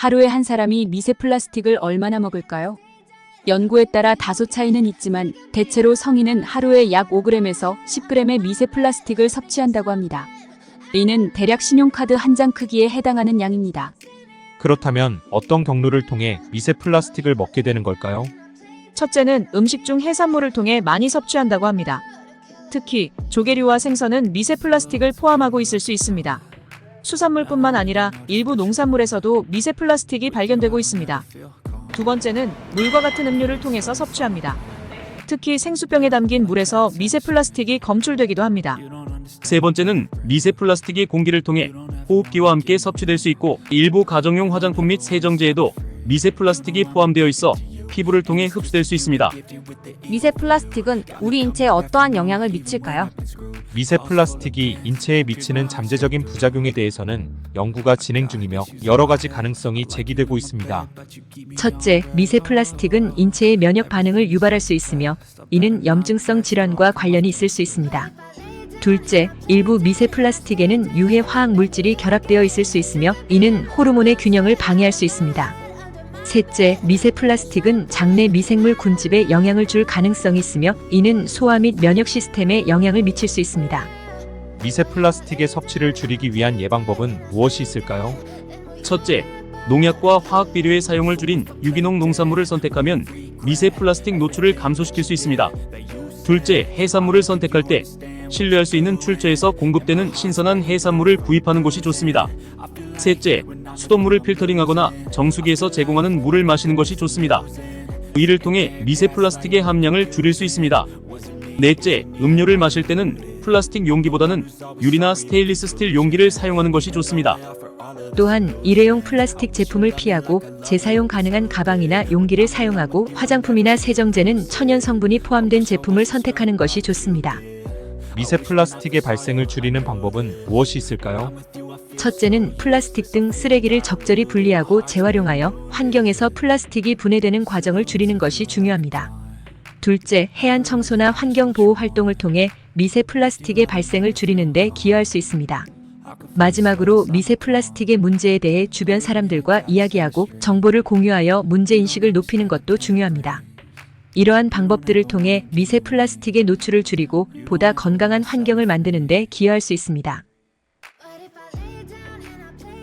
하루에 한 사람이 미세 플라스틱을 얼마나 먹을까요? 연구에 따라 다소 차이는 있지만 대체로 성인은 하루에 약 5g에서 10g의 미세 플라스틱을 섭취한다고 합니다. 이는 대략 신용카드 한 장 크기에 해당하는 양입니다. 그렇다면 어떤 경로를 통해 미세 플라스틱을 먹게 되는 걸까요? 첫째는 음식 중 해산물을 통해 많이 섭취한다고 합니다. 특히 조개류와 생선은 미세 플라스틱을 포함하고 있을 수 있습니다. 수산물뿐만 아니라 일부 농산물에서도 미세 플라스틱이 발견되고 있습니다. 두 번째는 물과 같은 음료를 통해서 섭취합니다. 특히 생수병에 담긴 물에서 미세 플라스틱이 검출되기도 합니다. 세 번째는 미세 플라스틱이 공기를 통해 호흡기와 함께 섭취될 수 있고 일부 가정용 화장품 및 세정제에도 미세 플라스틱이 포함되어 있어 피부를 통해 흡수될 수 있습니다. 미세 플라스틱은 우리 인체에 어떠한 영향을 미칠까요? 미세 플라스틱이 인체에 미치는 잠재적인 부작용에 대해서는 연구가 진행 중이며 여러 가지 가능성이 제기되고 있습니다. 첫째, 미세 플라스틱은 인체의 면역 반응을 유발할 수 있으며 이는 염증성 질환과 관련이 있을 수 있습니다. 둘째, 일부 미세 플라스틱에는 유해 화학 물질이 결합되어 있을 수 있으며 이는 호르몬의 균형을 방해할 수 있습니다. 셋째, 미세 플라스틱은 장내 미생물 군집에 영향을 줄 가능성이 있으며 이는 소화 및 면역 시스템에 영향을 미칠 수 있습니다. 미세 플라스틱의 섭취를 줄이기 위한 예방법은 무엇이 있을까요? 첫째, 농약과 화학 비료의 사용을 줄인 유기농 농산물을 선택하면 미세 플라스틱 노출을 감소시킬 수 있습니다. 둘째, 해산물을 선택할 때 신뢰할 수 있는 출처에서 공급되는 신선한 해산물을 구입하는 것이 좋습니다. 셋째, 수돗물을 필터링하거나 정수기에서 제공하는 물을 마시는 것이 좋습니다. 이를 통해 미세 플라스틱의 함량을 줄일 수 있습니다. 넷째, 음료를 마실 때는 플라스틱 용기보다는 유리나 스테인리스 스틸 용기를 사용하는 것이 좋습니다. 또한 일회용 플라스틱 제품을 피하고 재사용 가능한 가방이나 용기를 사용하고 화장품이나 세정제는 천연 성분이 포함된 제품을 선택하는 것이 좋습니다. 미세 플라스틱의 발생을 줄이는 방법은 무엇이 있을까요? 첫째는 플라스틱 등 쓰레기를 적절히 분리하고 재활용하여 환경에서 플라스틱이 분해되는 과정을 줄이는 것이 중요합니다. 둘째, 해안 청소나 환경 보호 활동을 통해 미세 플라스틱의 발생을 줄이는 데 기여할 수 있습니다. 마지막으로 미세 플라스틱의 문제에 대해 주변 사람들과 이야기하고 정보를 공유하여 문제 인식을 높이는 것도 중요합니다. 이러한 방법들을 통해 미세 플라스틱의 노출을 줄이고 보다 건강한 환경을 만드는 데 기여할 수 있습니다. lay down and I play